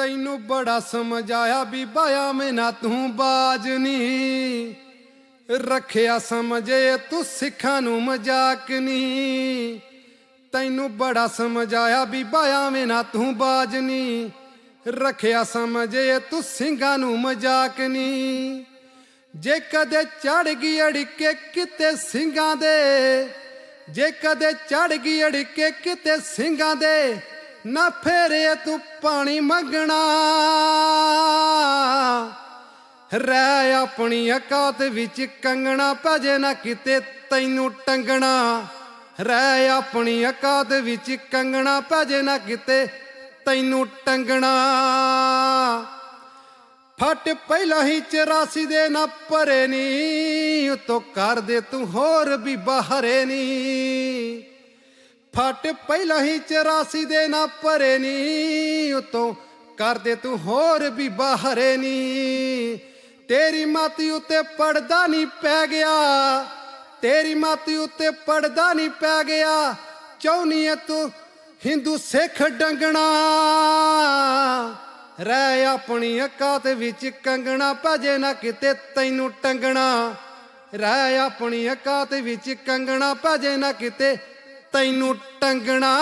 ਤੈਨੂੰ ਬੜਾ ਸਮਝਾਇਆ ਬੀਬਾ ਆਵੇਂ ਨਾ ਤੂੰ ਬਾਜ ਨੀ। ਰੱਖਿਆ ਸਮਝੇ ਤੂੰ ਸਿੱਖਾਂ ਨੂੰ ਮਜ਼ਾਕ ਨੀ। ਤੈਨੂੰ ਬੜਾ ਸਮਝਾਇਆ ਬੀਬਾ ਆਵੇਂ ਨਾ ਤੂੰ ਬਾਜ ਨੀ। ਰੱਖਿਆ ਸਮਝੇ ਤੂੰ ਸਿੰਘਾਂ ਨੂੰ ਮਜ਼ਾਕ ਨੀ। ਜੇ ਕਦੇ ਚੜ ਗਈ ਅੜਕੇ ਕਿਤੇ ਸਿੰਘਾਂ ਦੇ, ਜੇ ਕਦੇ ਚੜ ਗਈ ਅੜਕੇ ਕਿਤੇ ਸਿੰਘਾਂ ਦੇ ਨਾ ਫੇਰੇ ਤੂੰ ਪਾਣੀ ਮੰਗਣਾ। ਰਹਿ ਆਪਣੀ ਔਕਾਤ ਵਿੱਚ ਕੰਗਣਾ, ਭਜੇ ਨਾ ਕਿਤੇ ਤੈਨੂੰ ਟੰਗਣਾ। ਰਹਿ ਆਪਣੀ ਔਕਾਤ ਵਿੱਚ ਕੰਗਣਾ, ਭਜੇ ਨਾ ਕਿਤੇ ਤੈਨੂੰ ਟੰਗਣਾ। ਫਟ ਪਹਿਲਾਂ ਹੀ 84 ਦੇ ਨਾ ਭਰੇ ਨੀ, ਉਤੋਂ ਕਰ ਦੇ ਤੂੰ ਹੋਰ ਵੀ ਬਾਹਰੇ ਨੀ। ਫਟ ਪਹਿਲਾਂ ਹੀ 84 ਦੇ ਨਾ ਭਰੇ ਨੀ, ਉਤੋਂ ਕਰ ਤੂੰ ਹੋਰ ਵੀ ਬਾਹਰੇ ਨੀ। ਤੇਰੀ ਮਾਤੀ ਉੱਤੇ ਪੜਦਾ ਨਹੀਂ ਪੈ ਗਿਆ, ਤੇਰੀ ਮਾਤੀ ਉੱਤੇ ਪੜਦਾ ਨਹੀਂ ਪੈ ਗਿਆ ਚਾਹੁੰਨੀ ਐ ਤੂੰ ਹਿੰਦੂ ਸਿੱਖ ਡੰਗਣਾ। ਰਹਿ ਆਪਣੀ ਅਕਾਤ ਵਿੱਚ ਕੰਗਣਾ, ਭਜੇ ਨਾ ਕਿਤੇ ਤੈਨੂੰ ਟੰਗਣਾ। ਰਹਿ ਆਪਣੀ ਅਕਾਤ ਵਿੱਚ ਕੰਗਣਾ, ਭਜੇ ਨਾ ਕਿਤੇ ਤੈਨੂੰ ਟੰਗਣਾ।